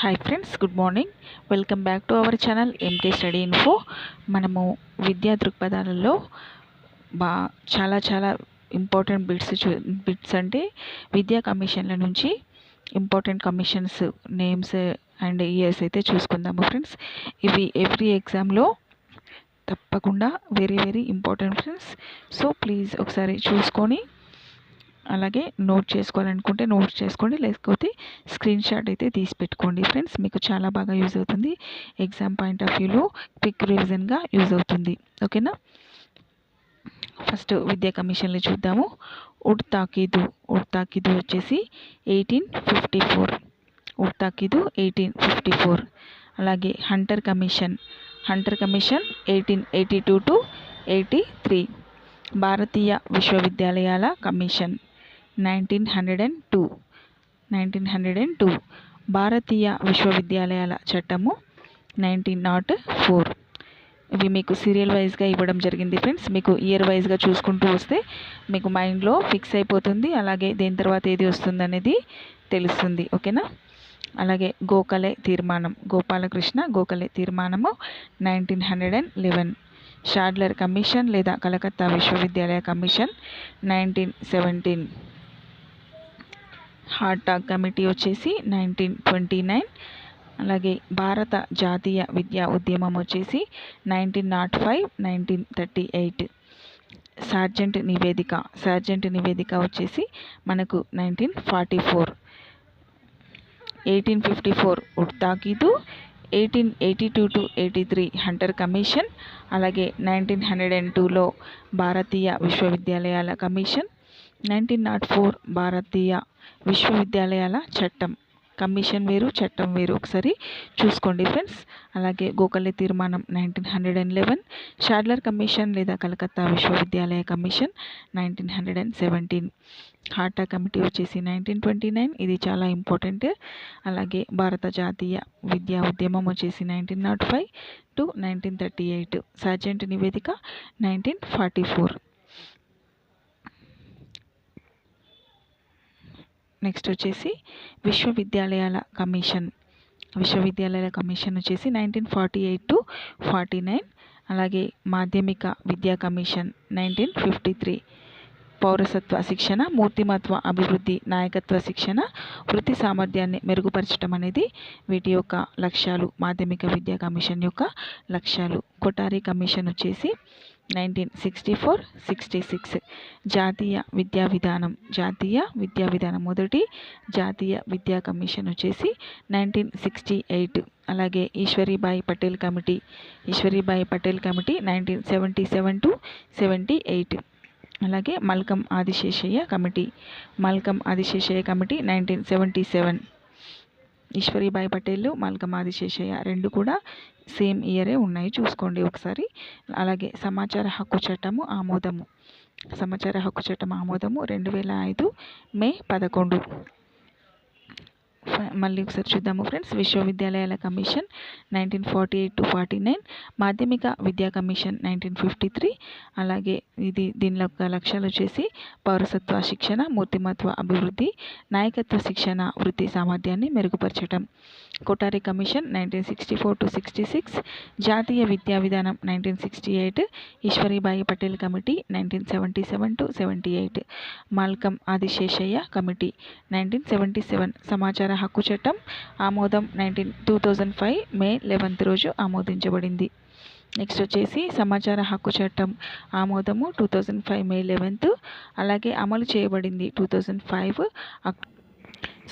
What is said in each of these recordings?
Hi friends good morning welcome back to our channel MK study info మనము విద్యా దృక్పథాలలో బా చాలా చాలా ఇంపార్టెంట్ బిట్స్ చూ బిట్స్ అంటే విద్యా కమిషన్ల నుంచి important commissions names and years అయితే చూసుకుందాము ఫ్రెండ్స్ ఇవి ఎవ్రీ ఎగ్జామ్లో తప్పకుండా very very important friends so please ఒకసారి చూసుకొని అలాగే నోట్ చేసుకోవాలనుకుంటే నోట్ చేసుకోండి. లేకపోతే స్క్రీన్ షాట్ అయితే తీసి పెట్టుకోండి ఫ్రెండ్స్. మీకు చాలా బాగా యూజ్ అవుతుంది. ఎగ్జామ్ పాయింట్ ఆఫ్ వ్యూలో క్విక్ రివిజన్గా యూజ్ అవుతుంది. ఓకేనా? ఫస్ట్ విద్యా కమిషన్లు చూద్దాము. ఉడ్ తాకీదు ఉడ్ తాకీదు వచ్చేసి ఎయిటీన్ ఫిఫ్టీ ఫోర్. ఉడ్ తాకీదు ఎయిటీన్ ఫిఫ్టీ ఫోర్. అలాగే Hunter commission Hunter commission eighteen eighty two to eighty three. భారతీయ విశ్వవిద్యాలయాల commission. Nineteen hundred and two. Nineteen hundred and two. భారతీయ విశ్వవిద్యాలయాల చట్టము నైన్టీన్ నాట్ ఫోర్. ఇవి మీకు serial వైజ్గా ఇవ్వడం జరిగింది ఫ్రెండ్స్ మీకు ఇయర్ వైజ్గా చూసుకుంటూ వస్తే మీకు మైండ్లో ఫిక్స్ అయిపోతుంది. అలాగే దేని తర్వాత ఏది వస్తుంది అనేది తెలుస్తుంది ఓకేనా అలాగే గోఖలే తీర్మానం. Gopal Krishna Gokhale తీర్మానము nineteen hundred and eleven. Sadler commission లేదా కలకత్తా విశ్వవిద్యాలయ commission nineteen seventeen. Hartog committee వచ్చేసి నైన్టీన్ ట్వంటీ నైన్. అలాగే భారత జాతీయ విద్యా ఉద్యమం వచ్చేసి nineteen nought five nineteen thirty eight. Sargent నివేదిక సార్జెంట్ నివేదిక వచ్చేసి మనకు nineteen forty four. Eighteen fifty four ఉడ్తాకీదు eighteen eighty two to eighty three Hunter commission. అలాగే నైన్టీన్ హండ్రెడ్ అండ్ టూలో భారతీయ విశ్వవిద్యాలయాల కమిషన్. నైన్టీన్ నాట్ ఫోర్ భారతీయ విశ్వవిద్యాలయాల చట్టం. కమిషన్ వేరు చట్టం వేరు. ఒకసారి చూసుకోండి ఫ్రెండ్స్. అలాగే గోకల్లి తీర్మానం nineteen hundred and eleven Sadler commission లేదా కలకత్తా విశ్వవిద్యాలయ commission nineteen hundred and seventeen. హాటా committee వచ్చేసి నైన్టీన్ ట్వంటీ నైన్ ఇది చాలా ఇంపార్టెంట్. అలాగే భారత జాతీయ విద్యా ఉద్యమం వచ్చేసి nineteen nought five to nineteen thirty eight. Sargent నివేదిక నైన్టీన్ ఫార్టీ ఫోర్. నెక్స్ట్ వచ్చేసి విశ్వవిద్యాలయాల కమిషన్. విశ్వవిద్యాలయాల కమిషన్ వచ్చేసి nineteen forty eight to forty nine అలాగే మాధ్యమిక విద్యా కమిషన్ నైన్టీన్ ఫిఫ్టీ త్రీ పౌరసత్వ శిక్షణ మూర్తిమత్వ అభివృద్ధి నాయకత్వ శిక్షణ వృత్తి సామర్థ్యాన్ని మెరుగుపరచడం అనేది వీటి యొక్క లక్ష్యాలు. మాధ్యమిక విద్యా కమిషన్ యొక్క లక్ష్యాలు. కొటారి కమిషన్ వచ్చేసి nineteen sixty four sixty six జాతీయ విద్యా విధానం జాతీయ విద్యా విధానం మొదటి జాతీయ విద్యా కమిషన్ వచ్చేసి నైన్టీన్ సిక్స్టీ ఎయిట్ అలాగే Ishwaribai Patel committee Ishwaribai Patel committee nineteen seventy seven to seventy eight అలాగే Malcolm Adiseshiah committee Malcolm Adiseshiah committee nineteen seventy seven. Ishwaribai Patel Malcolm Adiseshiah రెండు కూడా సేమ్ ఇయరే ఉన్నాయి. చూసుకోండి ఒకసారి. అలాగే సమాచార హక్కు చట్టము ఆమోదము. సమాచార హక్కు చట్టం ఆమోదము రెండు వేల ఐదు మే పదకొండు. మళ్ళీ ఒకసారి చూద్దాము ఫ్రెండ్స్. విశ్వవిద్యాలయాల commission nineteen forty eight to forty nine మాధ్యమిక విద్యా కమిషన్ నైన్టీన్ ఫిఫ్టీ త్రీ అలాగే ఇది దీని యొక్క లక్ష్యాలు వచ్చేసి పౌరసత్వ శిక్షణ మూర్తిమత్వ అభివృద్ధి నాయకత్వ శిక్షణ వృత్తి సామర్థ్యాన్ని మెరుగుపరచడం Kothari commission nineteen sixty four to sixty six జాతీయ విద్యా విధానం nineteen sixty eight Ishwaribai Patel committee nineteen seventy seven to seventy eight Malcolm Adiseshiah committee nineteen seventy seven సమాచార హక్కు చట్టం ఆమోదం nineteen two thousand five May eleventh రోజు ఆమోదించబడింది. Next వచ్చేసి సమాచార హక్కు చట్టం ఆమోదము two thousand five May eleventh. అలాగే అమలు చేయబడింది టూ థౌజండ్ ఫైవ్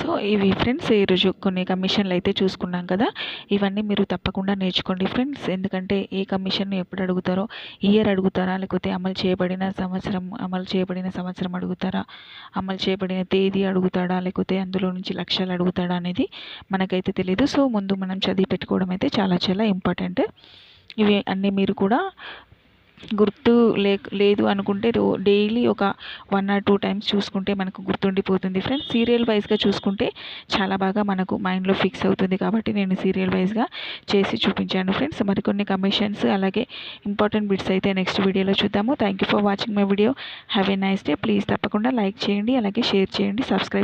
సో ఇవి ఫ్రెండ్స్ ఈరోజు కొన్ని కమిషన్లు అయితే చూసుకున్నాం కదా. ఇవన్నీ మీరు తప్పకుండా నేర్చుకోండి ఫ్రెండ్స్. ఎందుకంటే ఏ కమిషన్ ఎప్పుడు అడుగుతారో ఇయర్ అడుగుతారా లేకపోతే అమలు చేయబడిన సంవత్సరం అమలు చేయబడిన సంవత్సరం అడుగుతారా అమలు చేయబడిన తేదీ అడుగుతాడా లేకపోతే అందులో నుంచి లక్ష్యాలు అడుగుతాడా అనేది మనకైతే తెలియదు సో ముందు మనం చదివి పెట్టుకోవడం అయితే చాలా చాలా ఇంపార్టెంట్ ఇవి అన్నీ మీరు కూడా గుర్తు లే లేదు అనుకుంటే రో డైలీ ఒక వన్ ఆర్ టూ టైమ్స్ చూసుకుంటే మనకు గుర్తుండిపోతుంది. ఫ్రెండ్స్ సీరియల్ వైజ్గా చూసుకుంటే చాలా బాగా మనకు మైండ్లో ఫిక్స్ అవుతుంది కాబట్టి నేను సీరియల్ వైజ్గా చేసి చూపించాను. ఫ్రెండ్స్ మరికొన్ని కమిషన్స్ అలాగే ఇంపార్టెంట్ బిట్స్ అయితే నెక్స్ట్ వీడియోలో చూద్దాము. Thank you for watching my video have a nice day please తప్పకుండా లైక్ చేయండి అలాగే షేర్ చేయండి సబ్స్క్రైబ్